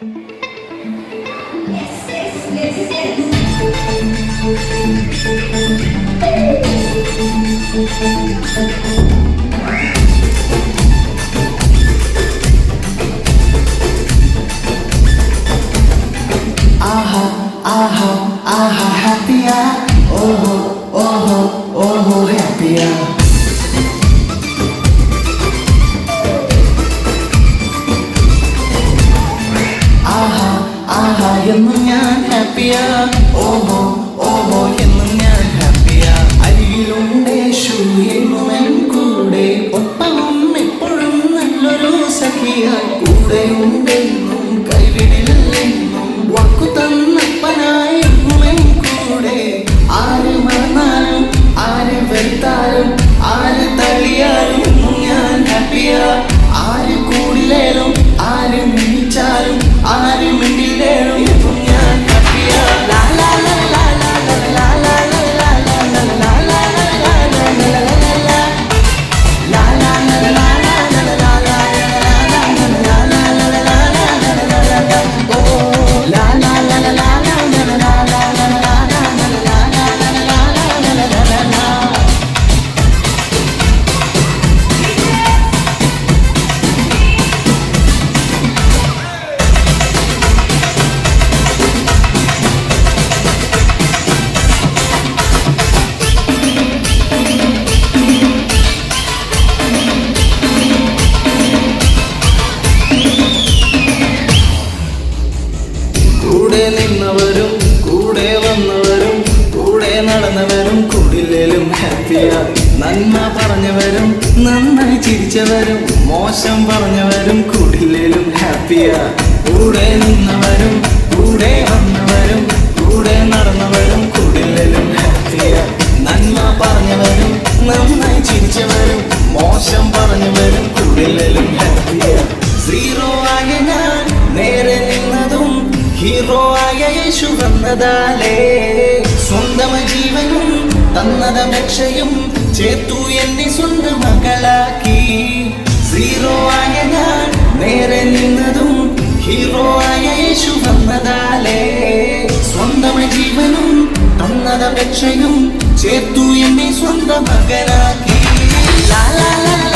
aha, aha, aha, happy, ah, oh. oh. ആഹാ ഞാൻ ഹാപ്പിയാ. ഓഹോ ഓഹോ എന്നും ഞാൻ ഹാപ്പിയാ. അരികിലുണ്ട് എൻ കൂടെ. ഒപ്പവും എപ്പോഴും നല്ലൊരു സഖിയായി. കൂടെയുണ്ടെന്നും കൂടെ നിന്നവരും കൂടെ വന്നവരും കൂടെ നടന്നവരും കൂടില്ലേലും ഹാപ്പിയാ. നന്മ പറഞ്ഞവരും നന്നായി ചിരിച്ചവരും മോശം പറഞ്ഞവരും കൂടില്ലേലും ഹാപ്പിയാ. കൂടെ നിന്നവരും കൂടെ വന്നവരും ഹീറോ ആയ യേശു വന്നതാലേ. സ്വന്തം ജീവനും തന്നതപേക്ഷയും ചേർത്തു എന്നെ സ്വന്തം മകളാക്കി. സീറോ ആയ ഞാൻ നേരെ നിന്നതും ഹീറോ ആയ യേശു വന്നതാലേ. സ്വന്തം ജീവനും തന്നതപേക്ഷയും ചേർത്തു എന്നെ സ്വന്തം ലാ ലാ.